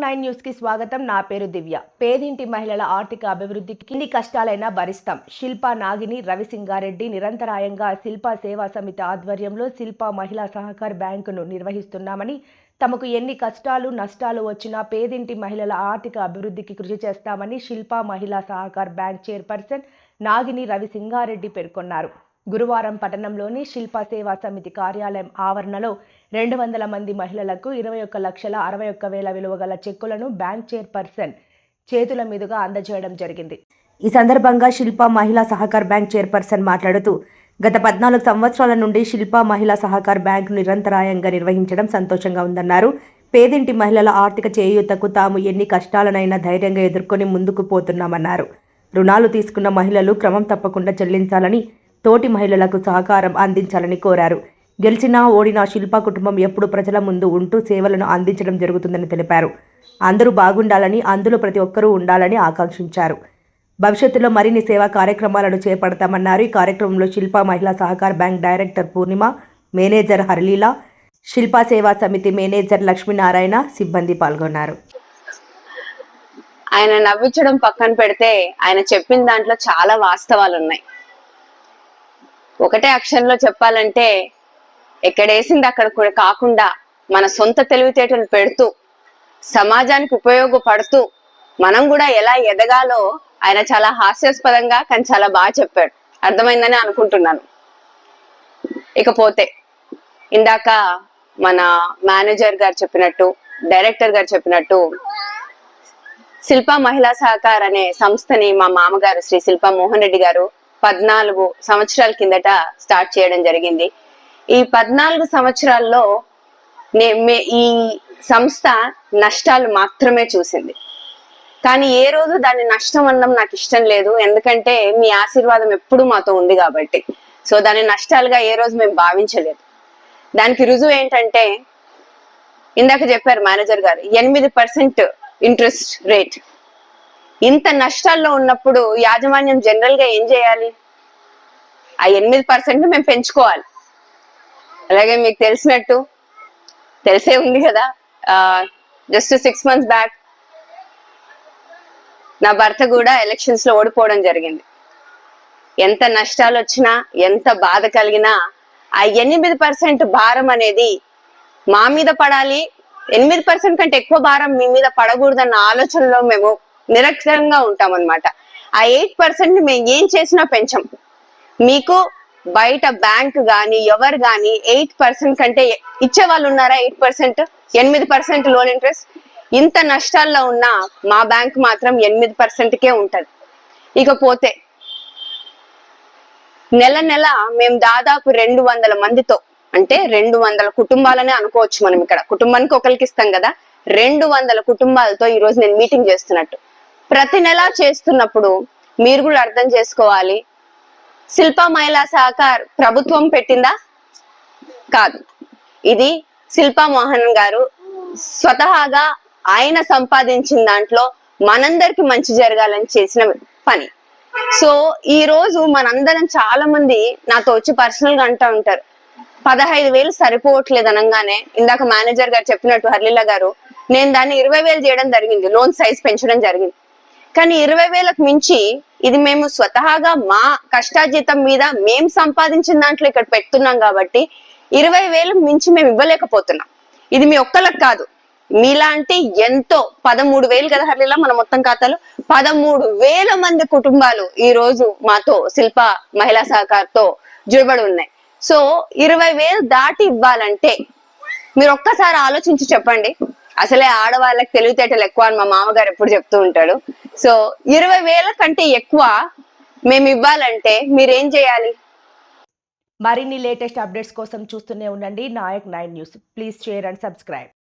Nine న్యూస్కి స్వాగతం. నా పేరు దివ్య. పేదింటి మహిళల ఆర్థిక అభివృద్ధికి ఎన్ని కష్టాలైనా భరిస్తాం. శిల్పా నాగిని రవిసింగారెడ్డి నిరంతరాయంగా శిల్పా సేవా సమితి ఆధ్వర్యంలో శిల్పా మహిళా సహకార బ్యాంకును నిర్వహిస్తున్నామని తమకు ఎన్ని కష్టాలు నష్టాలు వచ్చినా పేదింటి మహిళల ఆర్థిక అభివృద్ధికి కృషి చేస్తామని శిల్పా మహిళా సహకార బ్యాంక్ చైర్పర్సన్ నాగిని రవిసింగారెడ్డి పేర్కొన్నారు. గురువారం పట్టణంలోని శిల్పా సేవా సమితి కార్యాలయం ఆవరణలో రెండు వందల మంది మహిళలకు ఇరవై ఒక్క లక్షల అరవై ఒక్క వేల విలువ గల చెక్కులను బ్యాంక్ చైర్పర్సన్ చేతుల మీదుగా అందజేయడం జరిగింది. ఈ సందర్భంగా శిల్పా మహిళా సహకార్ బ్యాంక్ చైర్పర్సన్ మాట్లాడుతూ గత పద్నాలుగు సంవత్సరాల నుండి శిల్పా మహిళా సహకార్ బ్యాంక్ నిరంతరాయంగా నిర్వహించడం సంతోషంగా ఉందన్నారు. పేదింటి మహిళల ఆర్థిక చేయూతకు తాము ఎన్ని కష్టాలనైనా ధైర్యంగా ఎదుర్కొని ముందుకు పోతున్నామన్నారు. రుణాలు తీసుకున్న మహిళలు క్రమం తప్పకుండా చెల్లించాలని తోటి మహిళలకు సహకారం అందించాలని కోరారు. గెలిచినా ఓడినా శిల్పా కుటుంబం ఎప్పుడు ప్రజల ముందు ఉంటూ సేవలను అందించడం జరుగుతుందని తెలిపారు. అందరూ బాగుండాలని అందులో ప్రతి ఒక్కరూ ఉండాలని ఆకాంక్షించారు. భవిష్యత్తులో మరిన్ని సేవా కార్యక్రమాలను చేపడతామన్నారు. ఈ కార్యక్రమంలో Shilpa Mahila Sahakara bank director Purnima manager Harileela Shilpa Seva Samiti manager Lakshminarayana సిబ్బంది పాల్గొన్నారు. ఆయన నవ్వించడం పక్కన పెడితే ఆయన చెప్పిన దాంట్లో చాలా వాస్తవాలు ఉన్నాయి ఒకటే అక్షరంలో చెప్పాలంటే ఎక్కడేసింది అక్కడ కూడా కాకుండా మన సొంత తెలివితేటలు పెడుతూ సమాజానికి ఉపయోగపడుతూ మనం కూడా ఎలా ఎదగాలో ఆయన చాలా హాస్యాస్పదంగా కానీ చాలా బాగా చెప్పాడు. అర్థమైందని అనుకుంటున్నాను. ఇకపోతే ఇందాక మన మేనేజర్ గారు చెప్పినట్టు డైరెక్టర్ గారు చెప్పినట్టు శిల్పా మహిళా సహకార్ అనే సంస్థని మా మామగారు శ్రీ శిల్ప మోహన్ రెడ్డి గారు పద్నాలుగు సంవత్సరాల కిందట స్టార్ట్ చేయడం జరిగింది. ఈ పద్నాలుగు సంవత్సరాల్లో ఈ సంస్థ నష్టాలు మాత్రమే చూసింది. కానీ ఏ రోజు దాన్ని నష్టం అనడం నాకు ఇష్టం లేదు. ఎందుకంటే మీ ఆశీర్వాదం ఎప్పుడు మాతో ఉంది కాబట్టి. సో దాని నష్టాలుగా ఏ రోజు మేము భావించలేదు. దానికి రుజువు ఏంటంటే ఇందాక చెప్పారు మేనేజర్ గారు ఎనిమిది పర్సెంట్ ఇంట్రెస్ట్ రేట్. ఇంత నష్టాల్లో ఉన్నప్పుడు యాజమాన్యం జనరల్గా ఏం చేయాలి? ఆ ఎనిమిది పర్సెంట్ మేము పెంచుకోవాలి. అలాగే మీకు తెలిసినట్టు తెలిసే ఉంది కదా జస్ట్ సిక్స్ మంత్స్ బ్యాక్ నా భర్త కూడా ఎలక్షన్స్లో ఓడిపోవడం జరిగింది. ఎంత నష్టాలు వచ్చినా ఎంత బాధ కలిగినా ఆ ఎనిమిది పర్సెంట్ భారం అనేది మా మీద పడాలి. ఎనిమిది పర్సెంట్ కంటే ఎక్కువ భారం మీ మీద పడకూడదన్న ఆలోచనలో మేము నిరక్షరంగా ఉంటాం అనమాట ఆ ఎయిట్ పర్సెంట్ మేము ఏం చేసినా పెంచం. మీకు బయట బ్యాంక్ గాని ఎవరు గాని ఎయిట్ పర్సెంట్ కంటే ఇచ్చే వాళ్ళు ఉన్నారా? Eight percent? ఎనిమిది పర్సెంట్ లోన్ ఇంట్రెస్ట్? ఇంత నష్టాల్లో ఉన్న మా బ్యాంక్ మాత్రం ఎనిమిది పర్సెంట్ కే ఇకపోతే నెల నెల మేము దాదాపు రెండు వందల మందితో అంటే రెండు వందల కుటుంబాలనే అనుకోవచ్చు మనం ఇక్కడ. కుటుంబానికి ఒకరికి ఇస్తాం కదా. రెండు వందల కుటుంబాలతో ఈ రోజు నేను మీటింగ్ చేస్తున్నట్టు. ప్రతి నెల చేస్తున్నప్పుడు మీరు కూడా అర్థం చేసుకోవాలి. శిల్పా మహిళా సహకార్ ప్రభుత్వం పెట్టిందా? కాదు. ఇది శిల్పా మోహన్ గారు స్వతహాగా ఆయన సంపాదించిన దాంట్లో మనందరికి మంచి జరగాలని చేసిన పని. సో ఈ రోజు మనందరం చాలా మంది నాతో వచ్చి పర్సనల్గా అంటా ఉంటారు. పదహైదు వేలు సరిపోవట్లేదు అనగానే ఇందాక మేనేజర్ గారు చెప్పినట్టు హర్లీల గారు నేను దాన్ని ఇరవై వేలు చేయడం జరిగింది. లోన్ సైజ్ పెంచడం జరిగింది. కానీ ఇరవై వేలకు మించి ఇది మేము స్వతహాగా మా కష్టాజీతం మీద మేము సంపాదించిన దాంట్లో ఇక్కడ పెడుతున్నాం కాబట్టి ఇరవై వేలకు మించి మేము ఇవ్వలేకపోతున్నాం. ఇది మీ ఒక్కలకు కాదు. మీలాంటి ఎంతో పదమూడు వేలు కదా హర్లీలా మన మొత్తం ఖాతాలు? పదమూడు వేల మంది కుటుంబాలు ఈ రోజు మాతో శిల్ప మహిళా సహకార్తో జుడబడి ఉన్నాయి. సో ఇరవై వేలు దాటి ఇవ్వాలంటే మీరు ఒక్కసారి ఆలోచించి చెప్పండి. అసలే ఆడవాళ్ళకి తెలివితేటలు ఎక్కువ అని మా మామగారు ఎప్పుడు చెప్తూ ఉంటాడు. సో ఇరవై వేల కంటే ఎక్కువ మేము ఇవ్వాలంటే మీరేం చేయాలి? మరిన్ని లేటెస్ట్ అప్డేట్స్ కోసం చూస్తూనే ఉండండి Nayak nine news. Please share and subscribe.